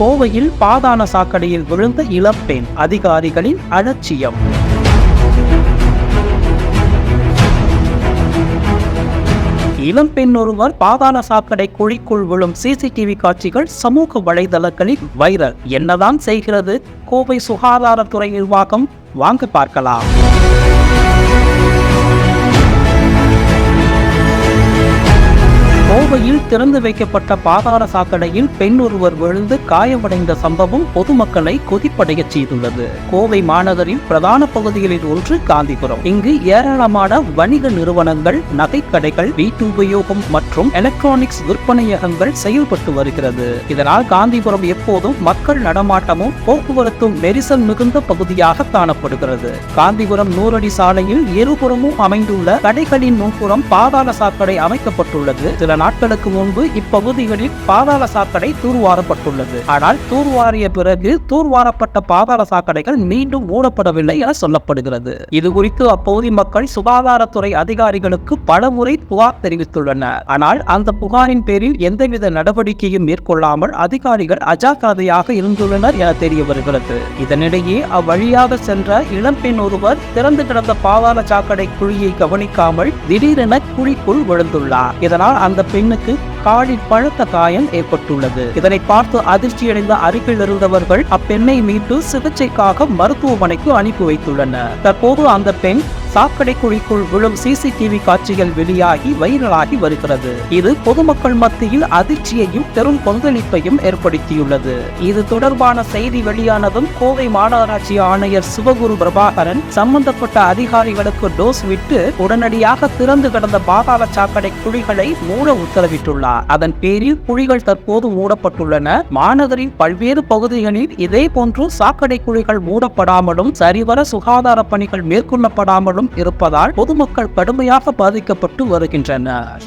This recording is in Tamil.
கோவையில் பாதான சாக்கடையில் விழுந்த இளம்பெண் அதிகாரிகளின் அலட்சியம். இளம்பெண் ஒருவர் பாதாள சாக்கடை குழிக்குள் விழும் சிசிடிவி காட்சிகள் சமூக வலைதளங்களில் வைரல். என்னதான் செய்கிறது? கோவை சுகாதாரத்துறை நிர்வாகம் வாங்க பார்க்கலாம். கோவையில் திறந்து வைக்கப்பட்ட பாதாள சாக்கடையில் பெண் ஒருவர் விழுந்து காயமடைந்த சம்பவம் பொதுமக்களை கொதிப்படையச் செய்துள்ளது. கோவை மாநகரின் பிரதான பகுதிகளில் ஒன்று காந்திபுரம். இங்கு ஏராளமான வணிக நிறுவனங்கள் நகைக்கடைகள் வீட்டு உபயோகம் மற்றும் எலக்ட்ரானிக்ஸ் விற்பனையகங்கள் செயல்பட்டு வருகிறது. இதனால் காந்திபுரம் எப்போதும் மக்கள் நடமாட்டமும் போக்குவரத்தும் நெரிசல் மிகுந்த பகுதியாக காணப்படுகிறது. காந்திபுரம் நூறடி சாலையில் இருபுறமும் அமைந்துள்ள கடைகளின் முன்புறம் பாதாள சாக்கடை அமைக்கப்பட்டுள்ளது. சில நாட்களுக்கு முன்பு இப்பகுதிகளில் பாதாள சாக்கடை தூர்வாரப்பட்டுள்ளது. ஆனால் தூர்வாரிய பிறகு தூர்வாரப்பட்ட பாதாள சாக்கடைகள் மீண்டும் மூடப்படவில்லை என சொல்லப்படுகிறது. இது குறித்து அப்பகுதி மக்கள் சுகாதாரத்துறை அதிகாரிகளுக்கு பலமுறை புகார் தெரிவித்துள்ளனர். ஆனால் அந்த புகாரின் பேரில் எந்தவித நடவடிக்கையும் மேற்கொள்ளாமல் அதிகாரிகள் அஜாக்கிரதையாக இருந்துள்ளனர் என தெரிய வருகிறது இதனிடையே அவ்வழியாக சென்ற இளம்பெண் ஒருவர் திறந்து கிடந்த பாதாள சாக்கடை குழியை கவனிக்காமல் திடீரென குழிக்குள் விழுந்துள்ளார். இதனால் அந்த பெண் பெண்ணுக்கு காலில் பழுத்த காயம் ஏற்பட்டுள்ளது. இதனை பார்த்து அதிர்ச்சியடைந்த அருகில் இருந்தவர்கள் அப்பெண்ணை மீட்டு சிகிச்சைக்காக மருத்துவமனைக்கு அனுப்பி வைத்துள்ளனர். தற்போது அந்த பெண் சாக்கடை குழிக்குள் விழும் சிசிடிவி காட்சிகள் வெளியாகி வைரலாகி வருகிறது. இது பொதுமக்கள் மத்தியில் அதிர்ச்சியையும் பெரும் கொந்தளிப்பையும் ஏற்படுத்தியுள்ளது. இது தொடர்பான செய்தி வெளியானதும் கோவை மாநகராட்சி ஆணையர் சிவகுரு பிரபாகரன் சம்பந்தப்பட்ட அதிகாரிகளுக்கு டோஸ் விட்டு உடனடியாக திறந்து கிடந்த பாதாள சாக்கடை குழிகளை மூட உத்தரவிட்டுள்ளார். அதன் பேரில் குழிகள் தற்போது மூடப்பட்டுள்ளன. மாநகரின் பல்வேறு பகுதிகளில் இதே போன்று சாக்கடை குழிகள் மூடப்படாமலும் சரிவர சுகாதார பணிகள் மேற்கொள்ளப்படாமலும் இருப்பதால் பொதுமக்கள் கடுமையாக பாதிக்கப்பட்டு வருகின்றனர்.